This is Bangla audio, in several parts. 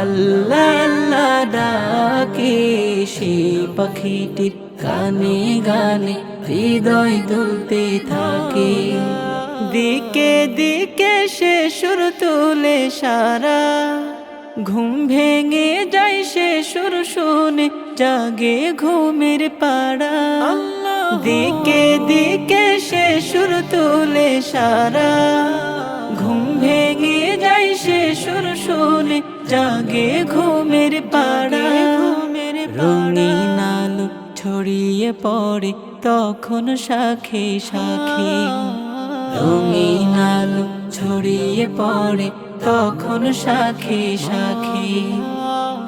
আল্লাহ আল্লাহ ডাকে সেই পাখিটির গানে গানে হৃদয় দুলতে থাকে। দিকে দিকে সে সুর তুলে সারা। ঘুম ভেঙে যায় সে সুর শুনে, জাগে ঘুমের পাড়া। দিকে দিকে সে সুর তুলে সারা। ঘুম ভেঙে যায় সে সুর শুনে জাগে ঘুমের পাড়া। রঙিন আলো ছড়িয়ে পড়ে তখন শাখে শাখে। রঙিন আলো ছড়িয়ে পড়ে তখন শাখে শাখে।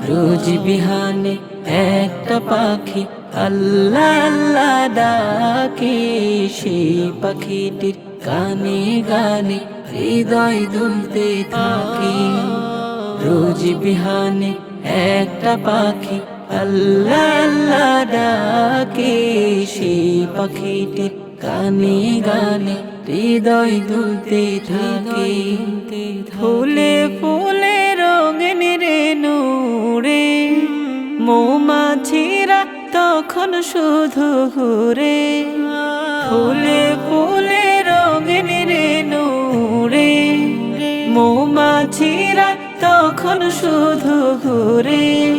রোজ বিহানে একটা পাখি আল্লাহ আল্লাহ ডাকে। সেই পাখিটির গানে গানে হৃদয় দুলতে থাকে। রোজ বিহানে একটা পাখি, আল্লাহ আল্লাহ ডাকে সেই পাখিটির গানে গানে, হৃদয় দুলতে থাকে। ফুলে ফুলে রঙিন রে নূরে, মৌমাছিরা তখন শুধু ঘুরে। ফুলে ফুলে রঙিন রে নূরে, মৌমাছিরা তখন শুধু ঘুরে।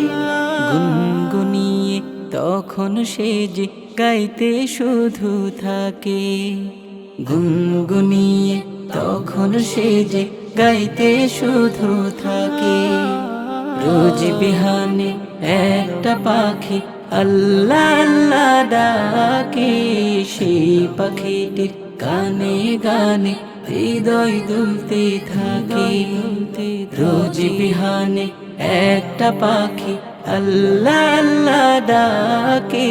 গুনগুনিয়ে তখন সে যে গাইতে শুধু থাকে। গুনগুনিয়ে তখন সে যে গাইতে শুধু থাকে। রোজ বিহানে একটা পাখি আল্লাহ আল্লাহ ডাকে। সেই পাখিটির গানে গানে হৃদয় দুলতে থাকে। রোজ বিহানে একটা পাখি আল্লাহ আল্লাহ ডাকে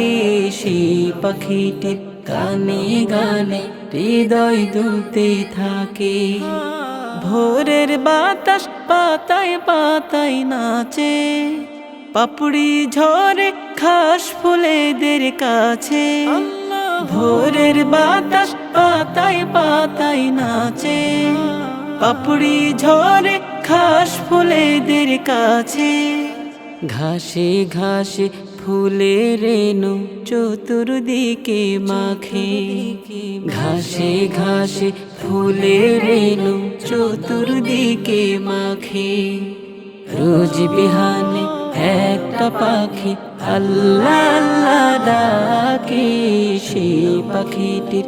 সেই পাখিটির গানে গানে হৃদয় দুলতে থাকে। ভোরের বাতাস পাতায় পাতায় নাচে পাপড়ি ঝরে খাস ফুলেদের কাছে। ভোরের বাতাস পাতায় পাতায় নাচে। পাপড়ি ঝরে ঘাস ফুলেদের কাছে। ঘাসে ঘাসে ফুলের রেণু চতুর্দিকে মাখে। ঘাসে ঘাসে ফুলের রেণু চতুর্দিকে মাখে। রোজ বিহানে একটা পাখি আল্লাহ আল্লাহ ডাকে সেই পাখিটির